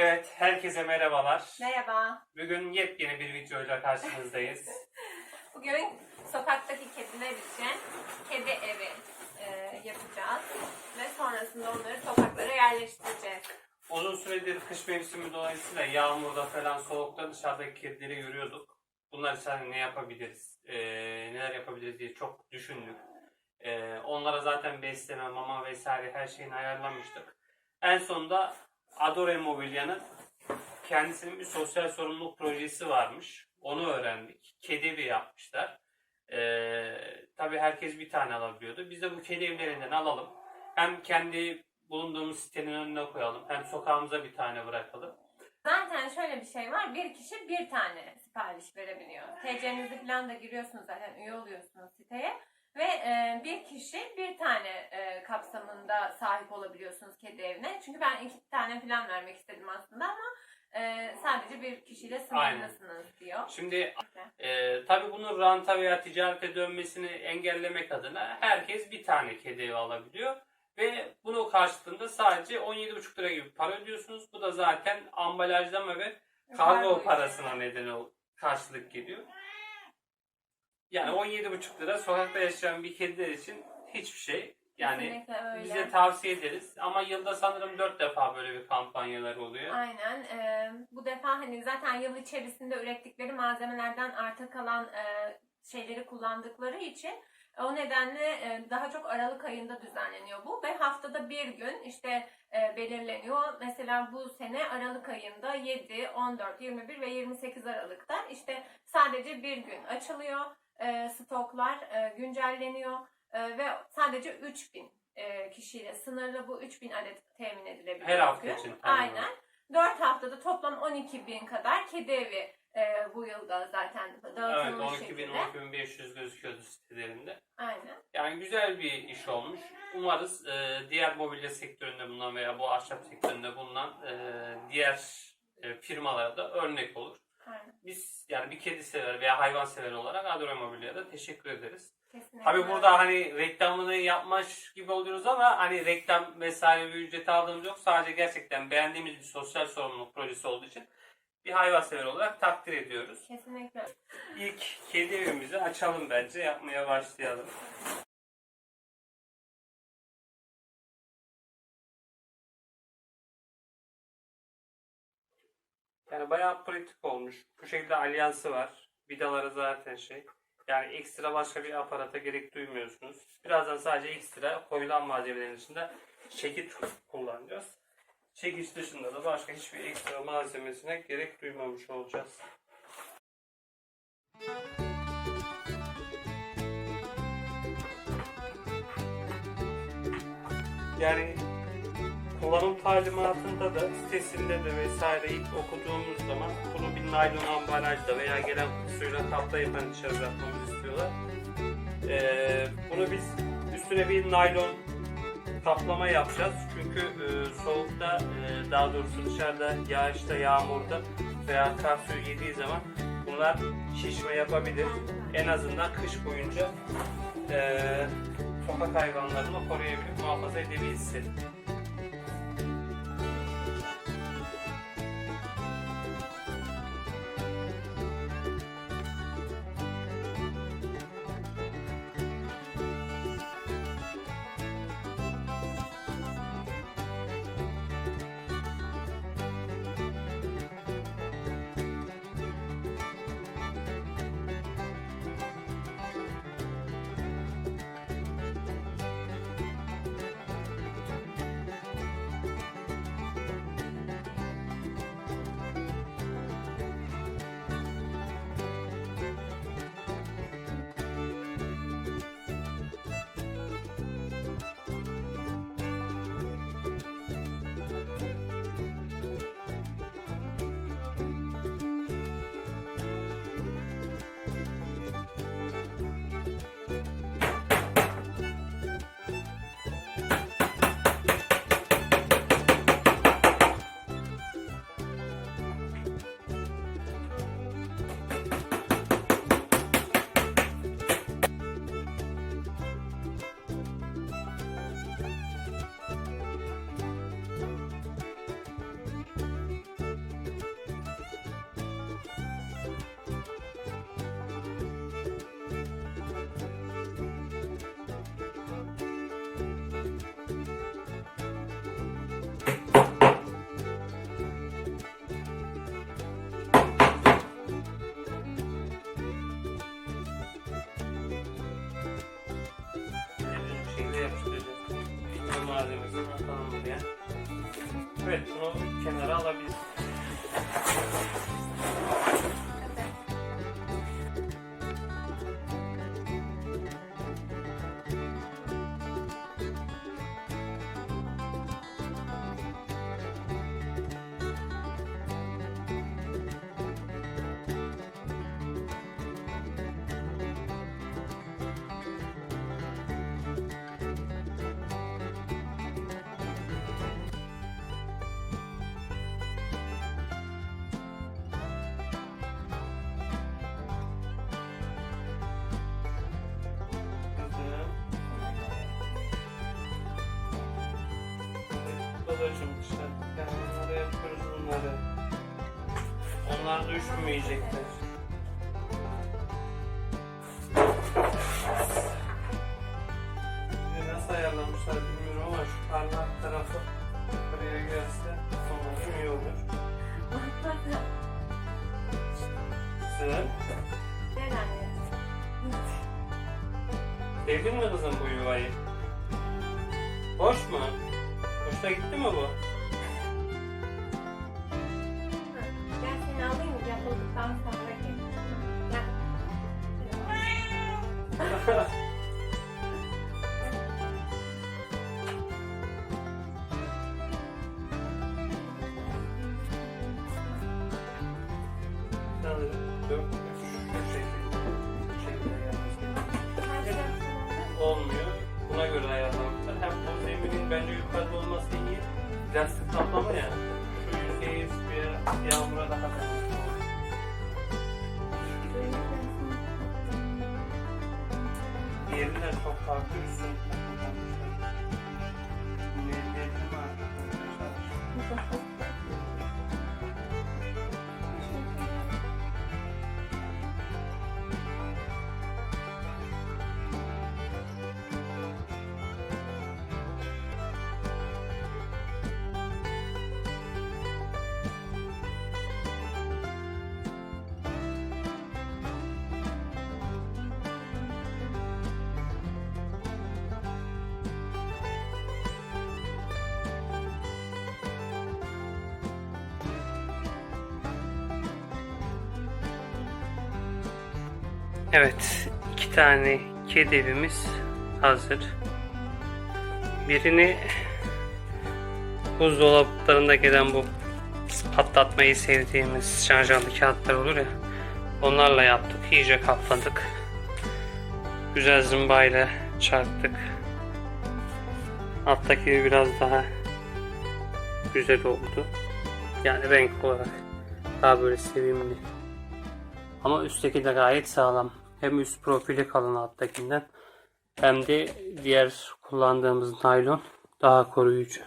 Evet, herkese merhabalar. Merhaba. Bugün yepyeni bir videoyla karşınızdayız. Bugün sokaktaki kediler için kedi evi e, yapacağız. Ve sonrasında onları sokaklara yerleştireceğiz. Uzun süredir kış mevsimi dolayısıyla yağmurda falan soğukta dışarıdaki kedileri görüyorduk. Bunlar için hani ne yapabiliriz, ee, neler yapabiliriz diye çok düşündük. Ee, onlara zaten besleme, mama vesaire her şeyini ayarlamıştık. En sonunda Adore Mobilya'nın kendisinin bir sosyal sorumluluk projesi varmış. Onu öğrendik. Kedi evi yapmışlar. Ee, tabii herkes bir tane alabiliyordu. Biz de bu kedi evlerinden alalım. Hem kendi bulunduğumuz sitenin önüne koyalım. Hem sokağımıza bir tane bırakalım. Zaten şöyle bir şey var. Bir kişi bir tane sipariş verebiliyor. TC'nizi falan da giriyorsunuz zaten üye oluyorsunuz siteye. Ve e, bir kişi bir tane e, kapsamında sahip olabiliyorsunuz kedi evine. Çünkü ben iki tane falan vermek istedim aslında ama e, sadece bir kişiyle sınırlısınız diyor. Şimdi e, tabii bunun ranta veya ticarete dönmesini engellemek adına herkes bir tane kedi evi alabiliyor. Ve bunu karşılığında sadece 17,5 lira gibi para ödüyorsunuz. Bu da zaten ambalajlama ve kargo parasına neden ol, karşılık geliyor. Yani 17,5 lira sokakta yaşayan bir kediler için hiçbir şey. Yani Kesinlikle öyle. bize tavsiye ederiz. Ama yılda sanırım 4 defa böyle bir kampanyalar oluyor. Aynen. Ee, bu defa hani zaten yıl içerisinde ürettikleri malzemelerden arta kalan e, şeyleri kullandıkları için o nedenle e, daha çok Aralık ayında düzenleniyor bu ve haftada bir gün işte e, belirleniyor. Mesela bu sene Aralık ayında 7, 14, 21 ve 28 Aralık'ta işte sadece bir gün açılıyor. E, stoklar e, güncelleniyor e, ve sadece 3000 e, kişiyle sınırlı bu 3000 adet temin edilebiliyor. Her hafta bugün. için. Aynen. 4 haftada toplam 12 bin kadar kedi evi e, bu yılda zaten Evet dağıtılmış 12.000 şekilde. 12.500 gözüküyordu sitelerinde. Aynen. Yani güzel bir iş olmuş. Umarız e, diğer mobilya sektöründe bulunan veya bu ahşap sektöründe bulunan e, diğer e, firmalara da örnek olur. Aynen. Biz yani bir kedi sever veya hayvan sever olarak Adore Mobilya'ya da teşekkür ederiz. Kesinlikle. Tabii burada hani reklamını yapmış gibi oluyoruz ama hani reklam vesaire bir ücret aldığımız yok. Sadece gerçekten beğendiğimiz bir sosyal sorumluluk projesi olduğu için bir hayvan sever olarak takdir ediyoruz. Kesinlikle. İlk kedi evimizi açalım bence. Yapmaya başlayalım. Yani bayağı pratik olmuş. Bu şekilde alyansı var. Vidaları zaten şey. Yani ekstra başka bir aparata gerek duymuyorsunuz. Birazdan sadece ekstra koyulan malzemelerin dışında çekiç kullanacağız. Çekiç dışında da başka hiçbir ekstra malzemesine gerek duymamış olacağız. Yani kullanım talimatında da sitesinde de vesaire ilk okuduğumuz zaman bunu bir naylon ambalajda veya gelen kutusuyla kaplayıp hani dışarı bırakmamızı istiyorlar. Ee, bunu biz üstüne bir naylon kaplama yapacağız. Çünkü e, soğukta e, daha doğrusu dışarıda yağışta, yağmurda veya kar suyu yediği zaman bunlar şişme yapabilir. En azından kış boyunca e, sokak hayvanlarını koruyabilir, muhafaza Evet bunu kenara alabiliriz. Babacım işte. Yani oraya yapıyoruz bunları. Onlar da üşümeyecekler. Bir Nasıl ayarlamışlar bilmiyorum ama şu parmak tarafı buraya gelse umarım iyi olur. Kızım. Gel anneciğim. Sevdin mi kızım bu yuvayı? Hoş mu? Hoşuna gitti mi bu? Gel seni alayım mı yapıldıktan sonra gel. Gel. Sanırım yok. Şu Diğerinden çok farklı üstün Evet, iki tane kedi evimiz hazır. Birini buzdolaplarında gelen bu patlatmayı sevdiğimiz şarjlı kağıtlar olur ya. Onlarla yaptık. iyice kapladık. Güzel zımbayla çarptık. Alttaki biraz daha güzel oldu. Yani renk olarak daha böyle sevimli. Ama üstteki de gayet sağlam. Hem üst profili kalın alttakinden hem de diğer kullandığımız naylon daha koruyucu.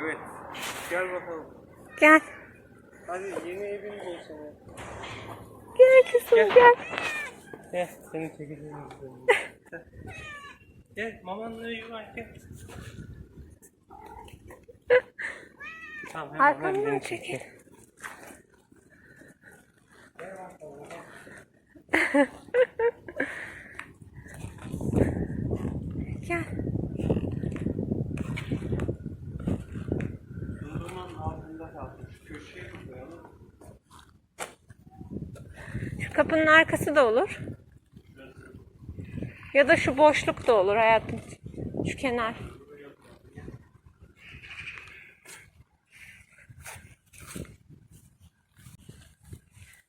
Evet. Gel bakalım. Gel. Hadi yeni evin bul sana. Gel kızım gel. Gel seni çekeceğim. gel mamanla yuvan gel. Tamam hemen Arkamdan çekil. Gel. Şu kapının arkası da olur. Ya da şu boşluk da olur hayatım. Şu kenar.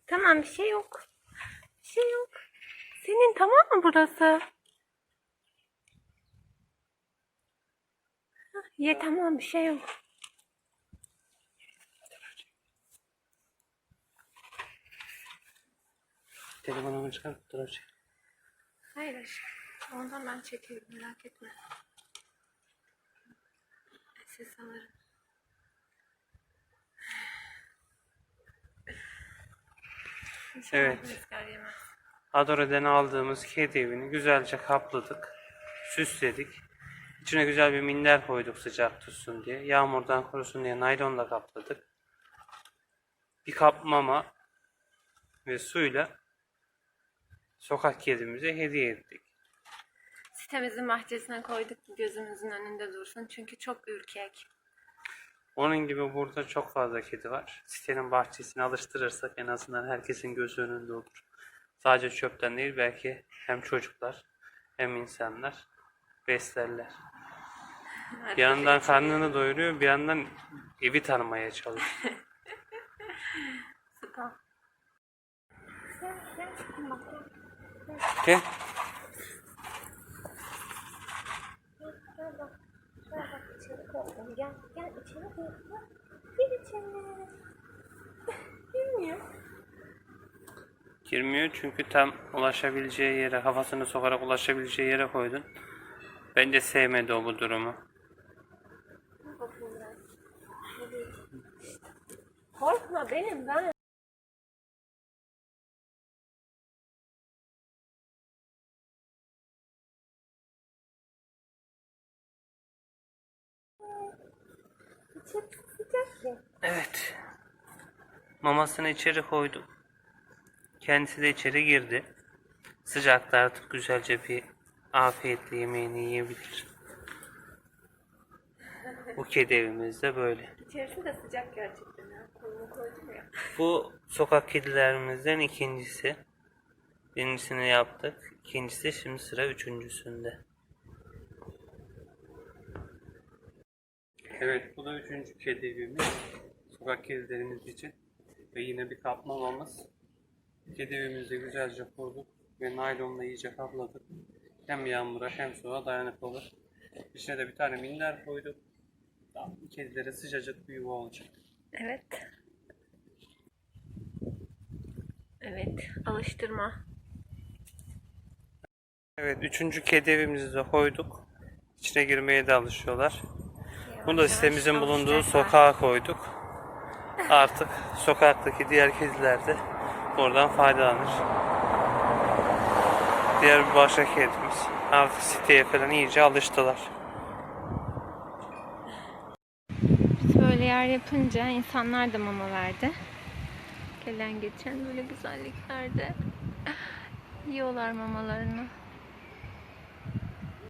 Tamam bir şey yok. Şey yok. Senin tamam mı burası? Ye tamam bir şey yok. Telefonumu çıkar. Dur çek. Hayır aşkım. Ondan ben çekerim merak etme. Ses alırım. İnşallah Evet. rüzgar yemez. Adore'den aldığımız kedi evini güzelce kapladık. Süsledik. İçine güzel bir minder koyduk sıcak tutsun diye. Yağmurdan korusun diye naylonla kapladık. Bir kap mama ve suyla sokak kedimize hediye ettik. Sitemizin bahçesine koyduk ki gözümüzün önünde dursun. Çünkü çok ürkek. Onun gibi burada çok fazla kedi var. Sitenin bahçesini alıştırırsak en azından herkesin gözü önünde olur. Sadece çöpten değil belki hem çocuklar hem insanlar beslerler. Bir yandan karnını doyuruyor bir yandan evi tanımaya çalışıyor. Gel, gel, gel. Gel. Gel bak. Gel bak içeri koydum. Gel. Gel içeri koydum. Gel içeri. Girmiyor. Girmiyor çünkü tam ulaşabileceği yere, kafasını sokarak ulaşabileceği yere koydun. Bence sevmedi o bu durumu. Korkma benim ben. Evet. Mamasını içeri koydum. Kendisi de içeri girdi. Sıcakta artık güzelce bir afiyetle yemeğini yiyebilir. Bu kedi evimizde böyle. İçerisi de sıcak gerçekten ya. Kolumu koydum ya. Bu sokak kedilerimizden ikincisi. Birincisini yaptık. İkincisi şimdi sıra üçüncüsünde. Evet bu da üçüncü kedi evimiz. Sokak kedilerimiz için. Ve yine bir kaplamamız. Kedi evimizi güzelce kurduk. Ve naylonla iyice kapladık. Hem yağmura hem soğuğa dayanıklı olur. İçine de bir tane minder koyduk. Kedilere sıcacık bir yuva olacak. Evet. Evet. Alıştırma. Evet, üçüncü kedi evimizi de koyduk. İçine girmeye de alışıyorlar. Bunu da sitemizin bulunduğu sokağa koyduk. Artık sokaktaki diğer kediler de oradan faydalanır. Diğer bir başka kedimiz artık siteye falan iyice alıştılar. Böyle yer yapınca insanlar da mama verdi. Gelen geçen böyle güzelliklerde yiyorlar mamalarını.